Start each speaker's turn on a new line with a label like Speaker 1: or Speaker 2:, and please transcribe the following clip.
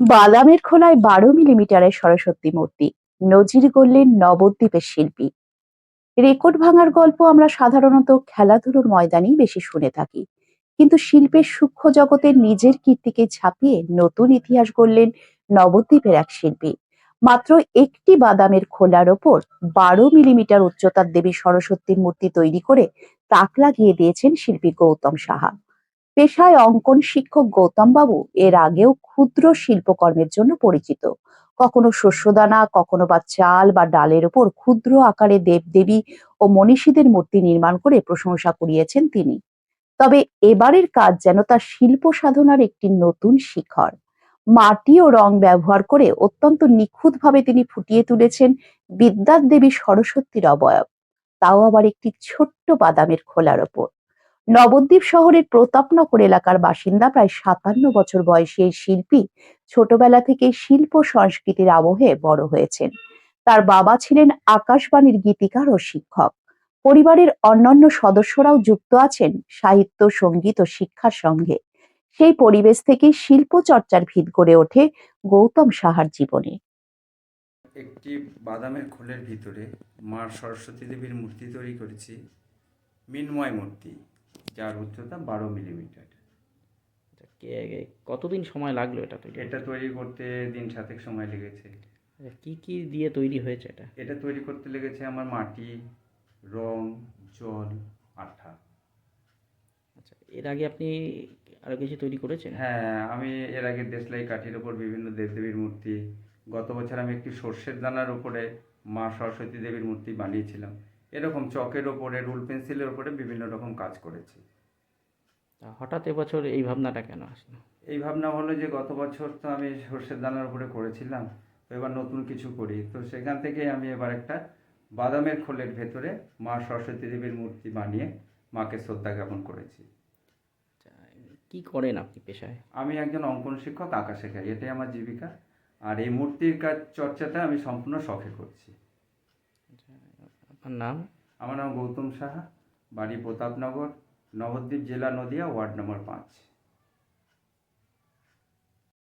Speaker 1: বাদামের খোলায় বারো মিলিমিটারের সরস্বতী মূর্তি, নজির গড়লেন নবদ্বীপের শিল্পী। রেকর্ড ভাঙার গল্প আমরা সাধারণত খেলাধুলোর ময়দানেই বেশি শুনে থাকি। কিন্তু শিল্পের সূক্ষ্ম জগতের নিজের কীর্তিকে ছাপিয়ে নতুন ইতিহাস গড়লেন নবদ্বীপের এক শিল্পী। মাত্র একটি বাদামের খোলার ওপর বারো মিলিমিটার উচ্চতার দেবী সরস্বতীর মূর্তি তৈরি করে তাক লাগিয়ে দিয়েছেন শিল্পী গৌতম সাহা। পেশায় অঙ্কন শিক্ষক গৌতম বাবু এর আগেও ক্ষুদ্র শিল্পকর্মের জন্য পরিচিত। কখনো শস্যদানা, কখনো বা চাল বা ডালের উপর ক্ষুদ্র আকারে দেবদেবী ও মনীষীদের মূর্তি নির্মাণ করে প্রশংসা কুড়িয়েছেন তিনি। তবে এবারের কাজ যেন তার শিল্প সাধনার একটি নতুন শিখর। মাটি ও রং ব্যবহার করে অত্যন্ত নিখুঁতভাবে তিনি ফুটিয়ে তুলেছেন বিদ্যার দেবী সরস্বতীর অবয়ব। তাও আবার একটি ছোট্ট বাদামের খোলার ওপর। নবদ্বীপ শহরের প্রতাপনগর এলাকার বাসিন্দা প্রায় সাতান্ন বছর বয়সী এই শিল্পী ছোটবেলা থেকে শিল্প সংস্কৃতির আবহে বড় হয়েছেন। তার বাবা ছিলেন আকাশবাণীর গীতিকার ও শিক্ষক। পরিবারের অন্যান্য সদস্যরাও যুক্ত আছেন সাহিত্য, সংগীত ও শিক্ষার সঙ্গে। সেই পরিবেশ থেকেই শিল্প চর্চার ভিত গড়ে ওঠে গৌতম সাহার জীবনে।
Speaker 2: একটি বাদামের খোলের ভিতরে মা সরস্বতী দেবীর মূর্তি তৈরি করেছি, মিনময় মূর্তি। যার উচ্চতা বারো মিলিমিটার।
Speaker 3: আচ্ছা, কে- কতদিন সময় লাগল এটা তৈরি
Speaker 2: এটা তৈরি করতে দিন সাতেক সময় লেগেছে।
Speaker 3: আচ্ছা, কি কি দিয়ে তৈরি হয়েছে এটা?
Speaker 2: এটা তৈরি করতে লেগেছে আমার মাটি রং জল আঠা।
Speaker 3: আচ্ছা এর আগে আপনি আরও কিছু তৈরি করেছেন?
Speaker 2: হ্যাঁ আমি এর আগে দেশলাই কাঠির ওপর বিভিন্ন দেবদেবীর মূর্তি গত বছর আমি একটি সর্ষের দানার উপরে মা সরস্বতী দেবীর মূর্তি বানিয়েছিলাম। এরকম চকের ওপরে রুল পেন্সিলের ওপরে বিভিন্ন রকম কাজ করেছি।
Speaker 3: হঠাৎ এবছর এই ভাবনাটা কেন আসলো?
Speaker 2: এই ভাবনা হলো যে গত বছর তো আমি সর্ষের দানার উপরে করেছিলাম তো এবার নতুন কিছু করি। তো সেখান থেকে আমি এবার একটা বাদামের খোলের ভেতরে মা সরস্বতী দেবীর মূর্তি বানিয়ে মাকে শ্রদ্ধা জ্ঞাপন করেছি।
Speaker 3: কি করেন আপনি পেশায়?
Speaker 2: আমি একজন অঙ্কন শিক্ষক আঁকা শেখাই এটাই আমার জীবিকা। আর এই মূর্তির কাজ চর্চাটা আমি সম্পূর্ণ শখে করছি।
Speaker 3: আপনার নাম?
Speaker 2: আমার নাম গৌতম সাহা বাড়ি প্রতাপনগর নবদ্বীপ জেলা নদিয়া ওয়ার্ড নম্বর পাঁচ।